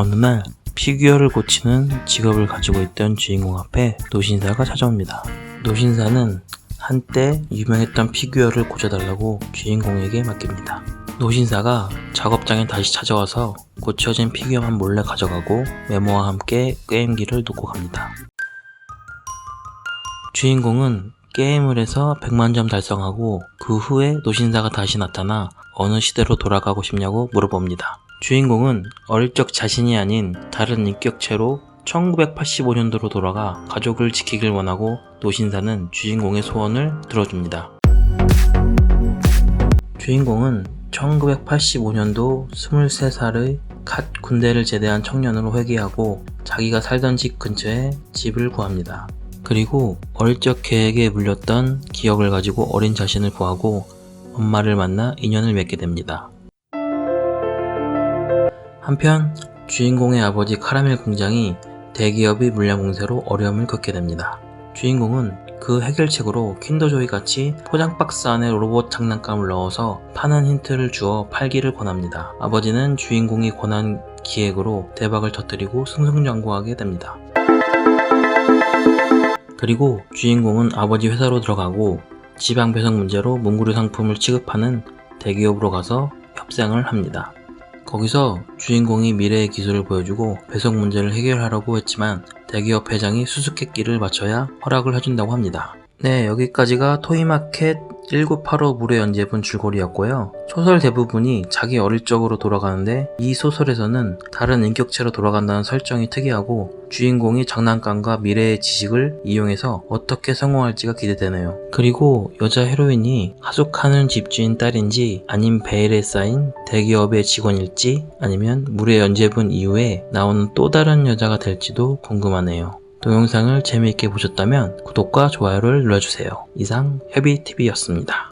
어느 날 피규어를 고치는 직업을 가지고 있던 주인공 앞에 노신사가 찾아옵니다. 노신사는 한때 유명했던 피규어를 고쳐달라고 주인공에게 맡깁니다. 노신사가 작업장에 다시 찾아와서 고쳐진 피규어만 몰래 가져가고 메모와 함께 게임기를 놓고 갑니다. 주인공은 게임을 해서 100만 점 달성하고 그 후에 노신사가 다시 나타나 어느 시대로 돌아가고 싶냐고 물어봅니다. 주인공은 어릴 적 자신이 아닌 다른 인격체로 1985년도로 돌아가 가족을 지키길 원하고 노신사는 주인공의 소원을 들어줍니다. 주인공은 1985년도 23살의 갓 군대를 제대한 청년으로 회귀하고 자기가 살던 집 근처에 집을 구합니다. 그리고 어릴 적 계획에 물렸던 기억을 가지고 어린 자신을 구하고 엄마를 만나 인연을 맺게 됩니다. 한편 주인공의 아버지 카라멜 공장이 대기업의 물량 공세로 어려움을 겪게 됩니다. 주인공은 그 해결책으로 킨더조이 같이 포장 박스 안에 로봇 장난감을 넣어서 파는 힌트를 주어 팔기를 권합니다. 아버지는 주인공이 권한 기획으로 대박을 터뜨리고 승승장구하게 됩니다. 그리고 주인공은 아버지 회사로 들어가고 지방 배송 문제로 문구류 상품을 취급하는 대기업으로 가서 협상을 합니다. 거기서 주인공이 미래의 기술을 보여주고 배송 문제를 해결하려고 했지만 대기업 회장이 수수께끼를 맞춰야 허락을 해준다고 합니다. 네, 여기까지가 토이마켓 1985 무료 연재분 줄거리였고요. 소설 대부분이 자기 어릴 적으로 돌아가는데 이 소설에서는 다른 인격체로 돌아간다는 설정이 특이하고 주인공이 장난감과 미래의 지식을 이용해서 어떻게 성공할지가 기대되네요. 그리고 여자 헤로인이 하숙하는 집주인 딸인지 아님 베일에 쌓인 대기업의 직원일지 아니면 무료 연재분 이후에 나오는 또 다른 여자가 될지도 궁금하네요. 동영상을 재미있게 보셨다면 구독과 좋아요를 눌러주세요. 이상 헤비TV였습니다.